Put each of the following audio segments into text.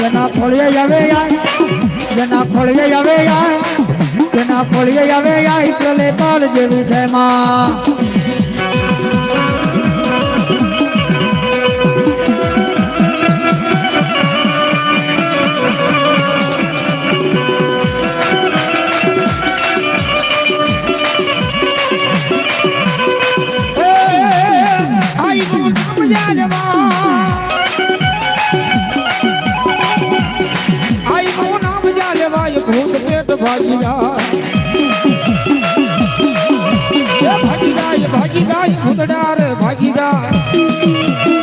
જેના ફળિયે આવે આય, જેના ફળિયે આવે આય, જેના ફળિયે આવે આય, પ્રલે તાલ જેવી છે માં. આઈ પેટ ભાગી જાય એ ભાગી જાય ભાગી જાય ભૂતડાર ભાગી જાય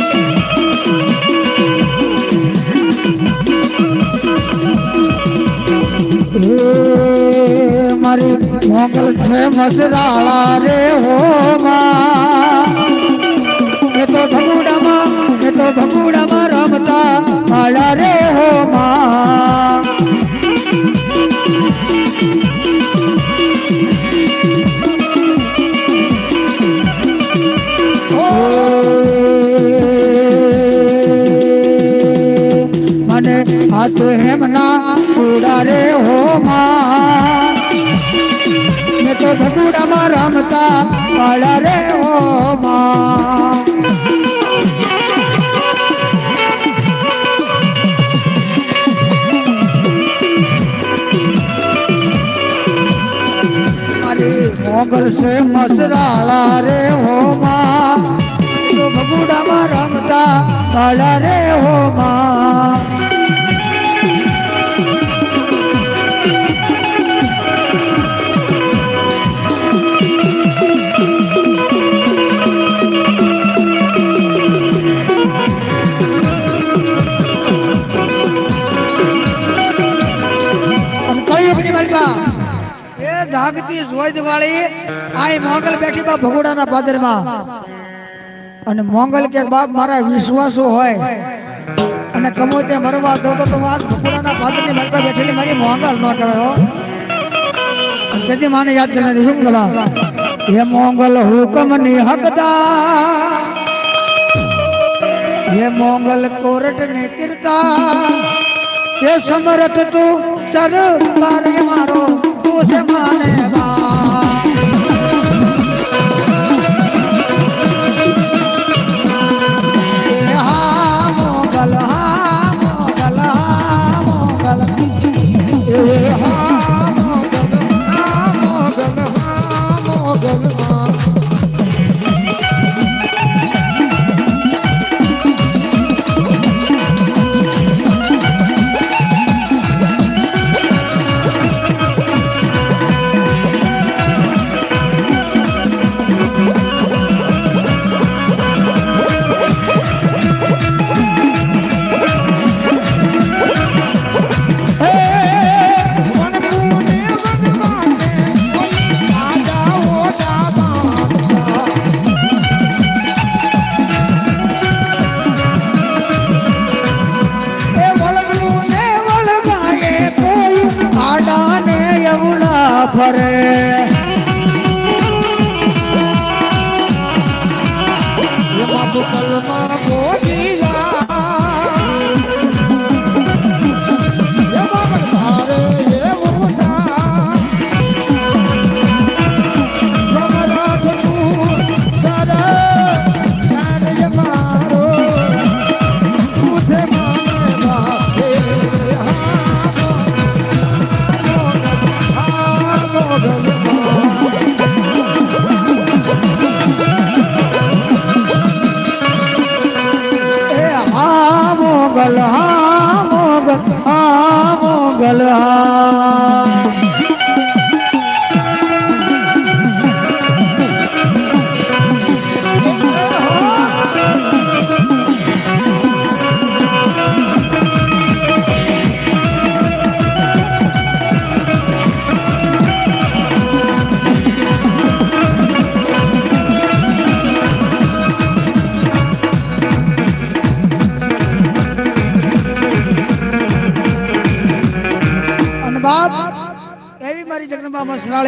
એ મારી મોગલ છે મસરાળા રે પાડા રે ઓ માં મોગલ છે મસરાળા રે હો માં. ભગુડામાં રમતા પાડા રે હો માં. મોગલ ભગોડાના પાદરમાં, અને મોંગલ કે બાપ મારા વિશ્વાસો હોય, અને કમો ત્યાં મરવા દો તો તો આ ભગોડાના પાદરની માલિકા બેઠેલી મારી મોંગલ ન કહેવાય તેથી માને યાદ કરીને શું કલા હે મોંગલ હુકમની હકદા હે મોંગલ કોરટ ને કીર્તા હે સમરથ તું સરકાર મારો તું છે માને બા করে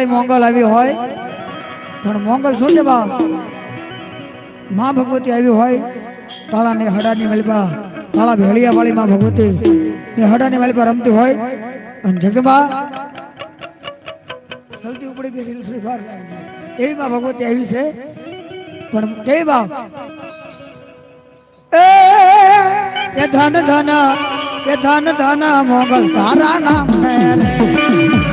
જગદંબા મસરાળી મોંગલ આવી હોય પણ મોંગલ શું છે બાપમાં ભગવતી આવી હોય તાળાની હડાની મલબા તાળા ભેળિયા વાળી માં ભગવતી ને હડાની વાલી પર રમતી હોય અને જગદંબા સૌથી ઉપડી ગઈ છે થોડી વાર લાગે છે. એવી માં ભગવતી આવી છે પણ કેવી બા એ એ ધન ધન એ ધન ધન મોગલ તારા નામ ને રે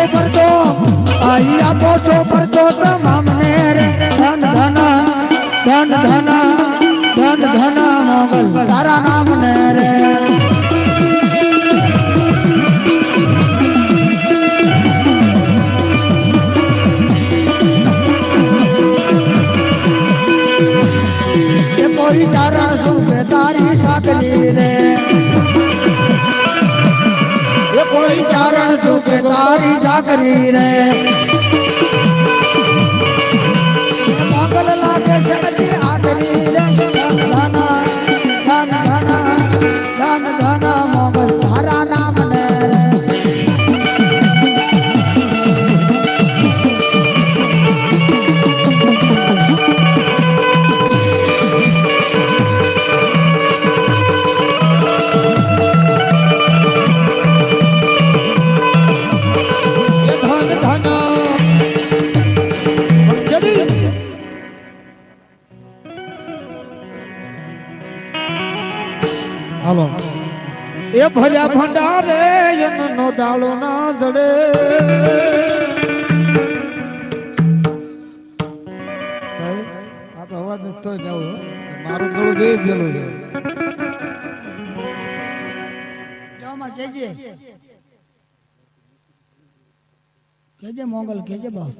છો પરચો આઈ આપો છો પરચો તમામ ને રે ધન ધન ધન ધન ધન ધન, મોગલ, તારા નામ ને રે કોઈ ચારણ સુખે તારી સાકરી રે સાકરી રે. ધન ધન ધન ધન. ભર્યા ભંડારે એમનો દાળો ના જડે. આ તો અવાજ નથી જાવ મારું થોડું બે જેલું છે. કેજે કેજે મોગલ કેજે બા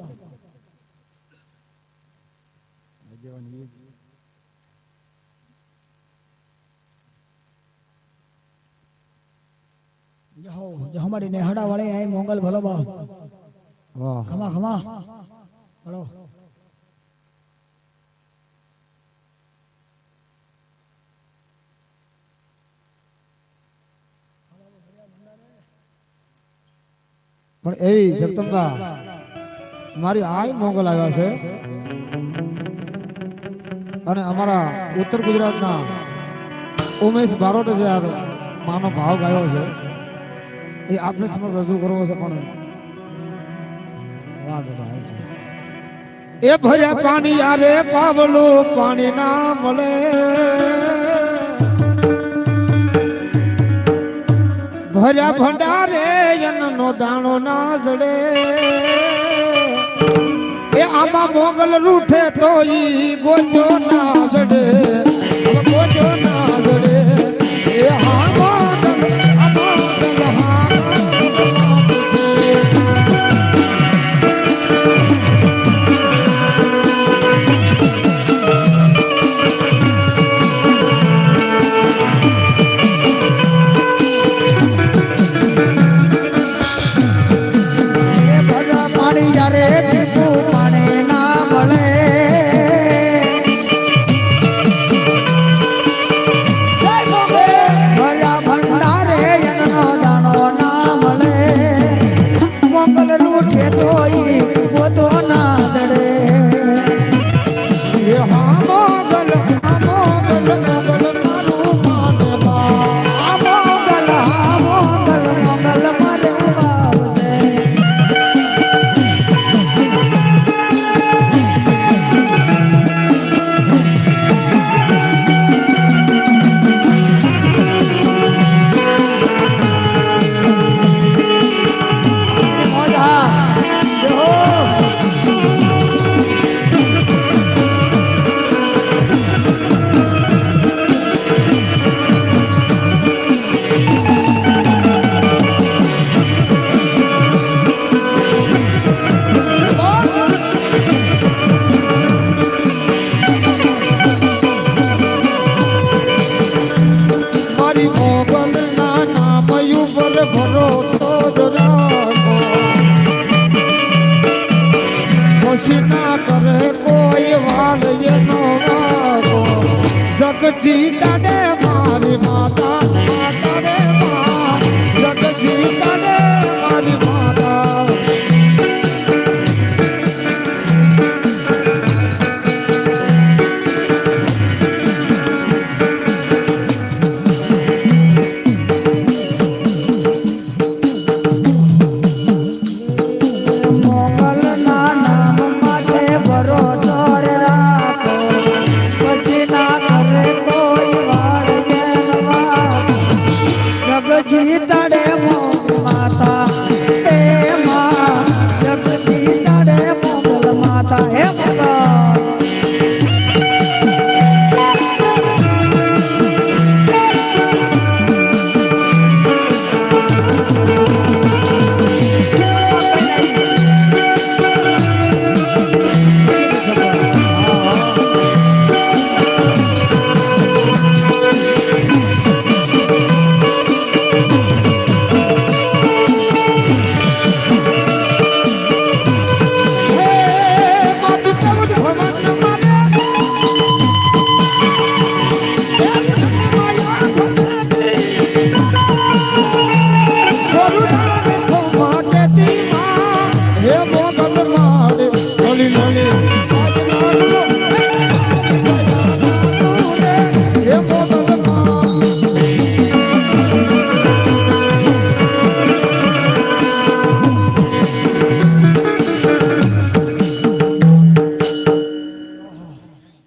જો હમારી નેહડા વાળે આય મોગલ ભલો બા. વાહ. ખમા ખમા. હલો પણ એ જગતંબા મારી આય મોગલ આવ્યા છે. અને અમારા ઉત્તર ગુજરાતના ઉમેશ બારોટ જે માનો ભાવ ગાયો છે. એ આપને સમક્ષ રજૂ કરવો છે પણ વાહ દાદા છે. એ ભર્યા પાણી યારે પાવલું પાણી ના મળે. ભર્યા ભંડારે નો દાણો ના જડે. એ આમાં મોગલ રૂઠે તો ઈ ગોજો ના જડે. জিতা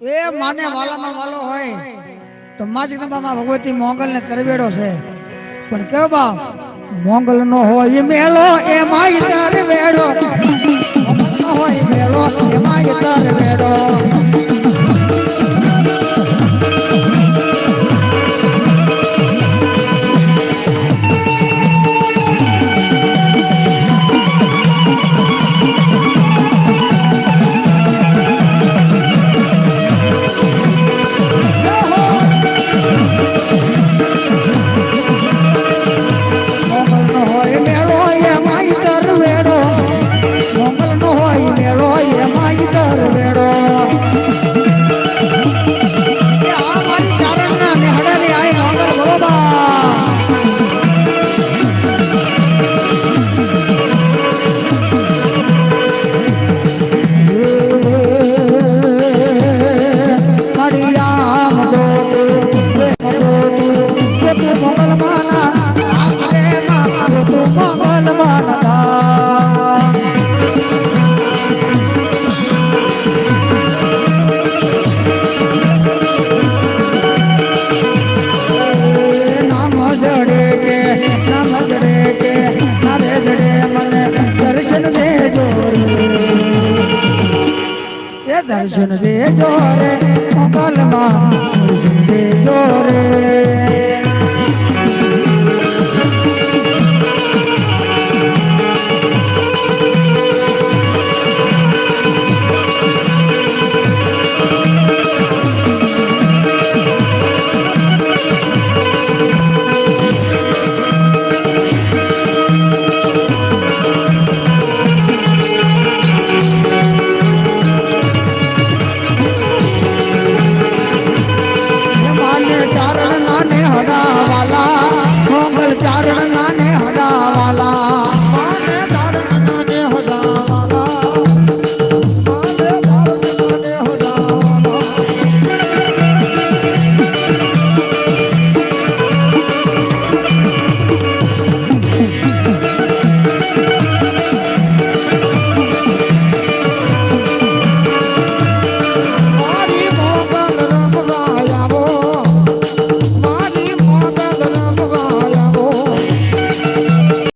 એ માને વાલામાં વાલો હોય, તો મા જગદંબામાં ભગવતી મોગલ ને કરવેડો છે. પણ કેવો બાપ, મોગલ નો હોય મેલો, એ માય તાર વેડો. હોય મેલો, એ માય તાર વેડો. કરશન દે જોરે મોગલમાં કરશન દે જોરે